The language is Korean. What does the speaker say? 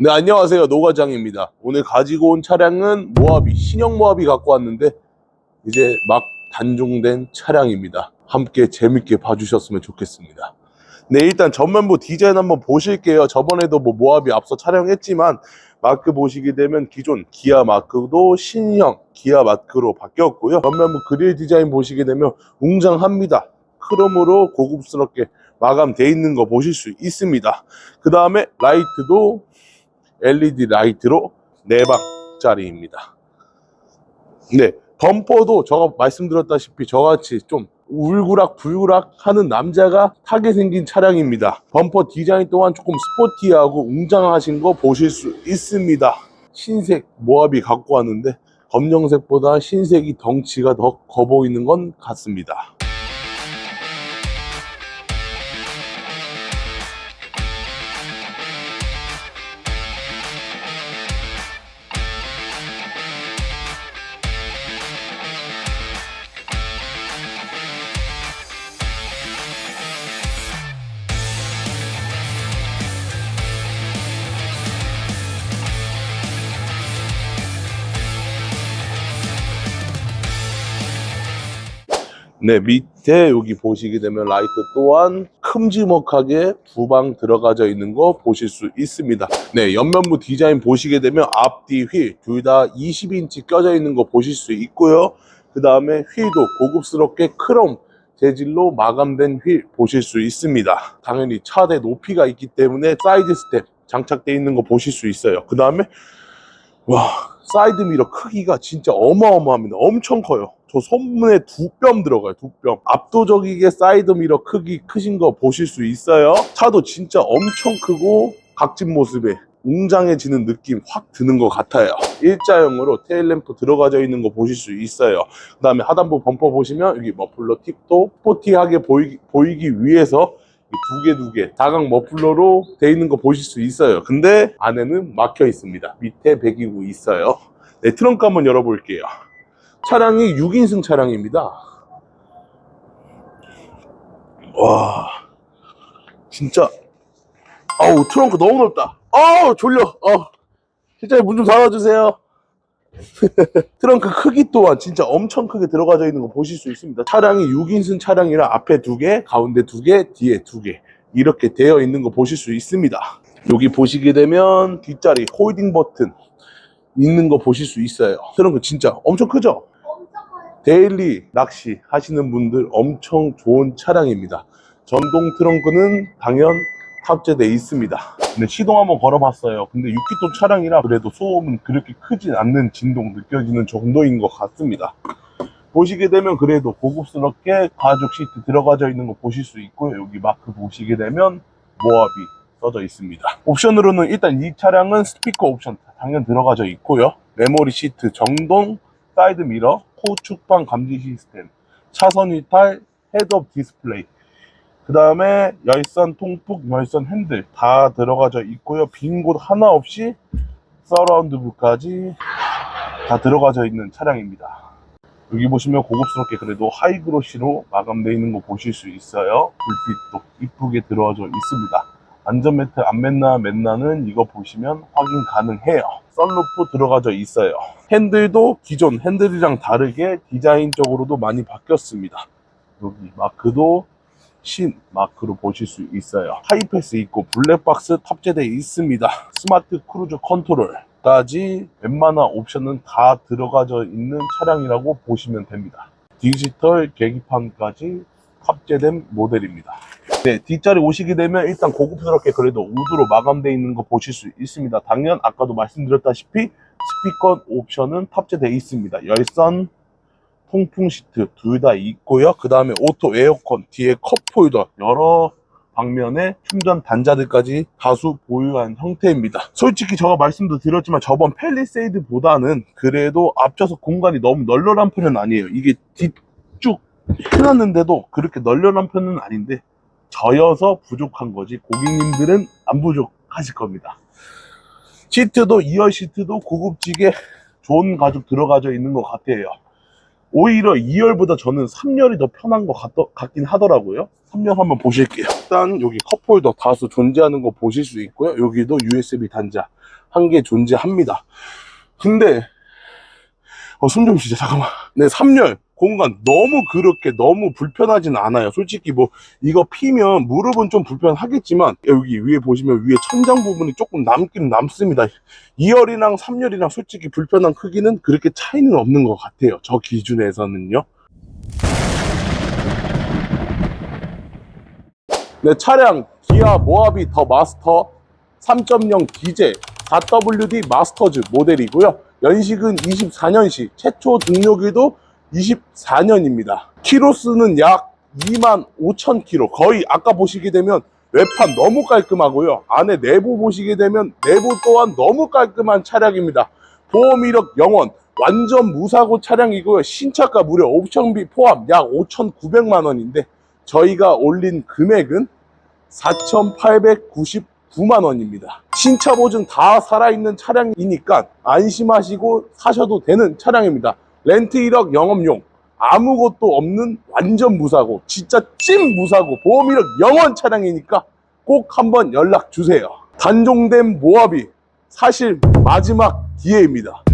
네, 안녕하세요. 노과장입니다. 오늘 가지고 온 차량은 모하비, 신형 모하비 갖고 왔는데, 이제 막 단종된 차량입니다. 함께 재밌게 봐주셨으면 좋겠습니다. 네, 일단 전면부 디자인 한번 보실게요. 저번에도 뭐 모하비 앞서 촬영했지만, 마크 보시게 되면 기존 기아 마크도 신형 기아 마크로 바뀌었고요. 전면부 그릴 디자인 보시게 되면 웅장합니다. 크롬으로 고급스럽게 마감돼 있는 거 보실 수 있습니다. 그 다음에 라이트도 LED 라이트로 4방짜리입니다. 네, 범퍼도 제가 말씀드렸다시피 저같이 좀 울그락 불그락 하는 남자가 타게 생긴 차량입니다. 범퍼 디자인 또한 조금 스포티하고 웅장하신 거 보실 수 있습니다. 흰색 모하비 갖고 왔는데 검정색보다 흰색이 덩치가 더 커 보이는 건 같습니다. 네, 밑에 여기 보시게 되면 라이트 또한 큼지막하게 두 방 들어가져 있는 거 보실 수 있습니다. 네, 옆면부 디자인 보시게 되면 앞뒤 휠 둘 다 20인치 껴져 있는 거 보실 수 있고요. 그 다음에 휠도 고급스럽게 크롬 재질로 마감된 휠 보실 수 있습니다. 당연히 차대 높이가 있기 때문에 사이드 스텝 장착되어 있는 거 보실 수 있어요. 그 다음에 와 사이드 미러 크기가 진짜 어마어마합니다. 엄청 커요. 저 손문에 두 뼘 들어가요. 두 뼘. 압도적이게 사이드 미러 크기 크신 거 보실 수 있어요. 차도 진짜 엄청 크고 각진 모습에 웅장해지는 느낌 확 드는 것 같아요. 일자형으로 테일램프 들어가져 있는 거 보실 수 있어요. 그 다음에 하단부 범퍼 보시면 여기 머플러 팁도 스포티하게 보이기, 보이기 위해서 두 개 두 개 다각 머플러로 돼 있는 거 보실 수 있어요. 근데 안에는 막혀 있습니다. 밑에 배기구 있어요. 네, 트렁크 한번 열어볼게요. 차량이 6인승 차량입니다. 와, 진짜, 아우, 트렁크 너무 넓다. 아우, 졸려. 어, 실장님 문 좀 닫아주세요. 트렁크 크기 또한 진짜 엄청 크게 들어가져 있는 거 보실 수 있습니다. 차량이 6인승 차량이라 앞에 두 개, 가운데 두 개, 뒤에 두 개. 이렇게 되어 있는 거 보실 수 있습니다. 여기 보시게 되면 뒷자리 홀딩 버튼 있는 거 보실 수 있어요. 트렁크 진짜 엄청 크죠? 데일리 낚시 하시는 분들 엄청 좋은 차량입니다. 전동 트렁크는 당연 탑재되어 있습니다. 근데 시동 한번 걸어봤어요. 근데 6기통 차량이라 그래도 소음은 그렇게 크진 않는 진동 느껴지는 정도인 것 같습니다. 보시게 되면 그래도 고급스럽게 가죽 시트 들어가져 있는 거 보실 수 있고요. 여기 마크 보시게 되면 모하비 써져 있습니다. 옵션으로는 일단 이 차량은 스피커 옵션 당연 들어가져 있고요. 메모리 시트, 정동, 사이드 미러, 호축방 감지 시스템, 차선 이탈, 헤드업 디스플레이, 그 다음에 열선 통풍, 열선 핸들 다 들어가져 있고요. 빈 곳 하나 없이 서라운드뷰까지 다 들어가져 있는 차량입니다. 여기 보시면 고급스럽게 그래도 하이그로시로 마감되어 있는 거 보실 수 있어요. 불빛도 이쁘게 들어와져 있습니다. 안전매트 안 맸나 맸나는 이거 보시면 확인 가능해요. 썬루프 들어가져 있어요. 핸들도 기존 핸들이랑 다르게 디자인적으로도 많이 바뀌었습니다. 여기 마크도 신 마크로 보실 수 있어요. 하이패스 있고 블랙박스 탑재되어 있습니다. 스마트 크루즈 컨트롤까지 웬만한 옵션은 다 들어가져 있는 차량이라고 보시면 됩니다. 디지털 계기판까지 탑재된 모델입니다. 네, 뒷자리 오시게 되면 일단 고급스럽게 그래도 우드로 마감되어 있는 거 보실 수 있습니다. 당연 아까도 말씀드렸다시피 스피커 옵션은 탑재되어 있습니다. 열선, 통풍 시트 둘 다 있고요. 그 다음에 오토 에어컨, 뒤에 컵홀더 여러 방면에 충전 단자들까지 다수 보유한 형태입니다. 솔직히 제가 말씀도 드렸지만 저번 펠리세이드보다는 그래도 앞좌석 공간이 너무 널널한 편은 아니에요. 이게 뒤쭉 해놨는데도 그렇게 널널한 편은 아닌데 저여서 부족한 거지 고객님들은 안 부족하실 겁니다. 시트도 2열 시트도 고급지게 좋은 가죽 들어가져 있는 것 같아요. 오히려 2열보다 저는 3열이 더 편한 것 같, 같긴 하더라고요. 3열 한번 보실게요. 일단 여기 컵홀더 다수 존재하는 거 보실 수 있고요. 여기도 USB 단자 한 개 존재합니다. 근데 어, 숨 좀 쉬자 잠깐만. 네, 3열 공간 너무 그렇게 너무 불편하진 않아요. 솔직히 뭐 이거 피면 무릎은 좀 불편하겠지만 여기 위에 보시면 위에 천장 부분이 조금 남긴 남습니다. 2열이랑 3열이랑 솔직히 불편한 크기는 그렇게 차이는 없는 것 같아요. 저 기준에서는요. 네, 차량 기아 모하비 더 마스터 3.0 디젤 4WD 마스터즈 모델이고요. 연식은 24년식, 최초 등록일도 24년입니다. 키로수는 약 2만 5천 키로. 거의 아까 보시게 되면 외판 너무 깔끔하고요. 안에 내부 보시게 되면 내부 또한 너무 깔끔한 차량입니다. 보험 이력 영원, 완전 무사고 차량이고요. 신차가 무려 옵션비 포함 약 5,900만 원인데 저희가 올린 금액은 4,899만 원입니다. 신차 보증 다 살아있는 차량이니까 안심하시고 사셔도 되는 차량입니다. 렌트 1억 영업용 아무것도 없는 완전 무사고 진짜 찐 무사고 보험 1억 영원 차량이니까 꼭 한번 연락 주세요. 단종된 모하비 사실 마지막 기회입니다.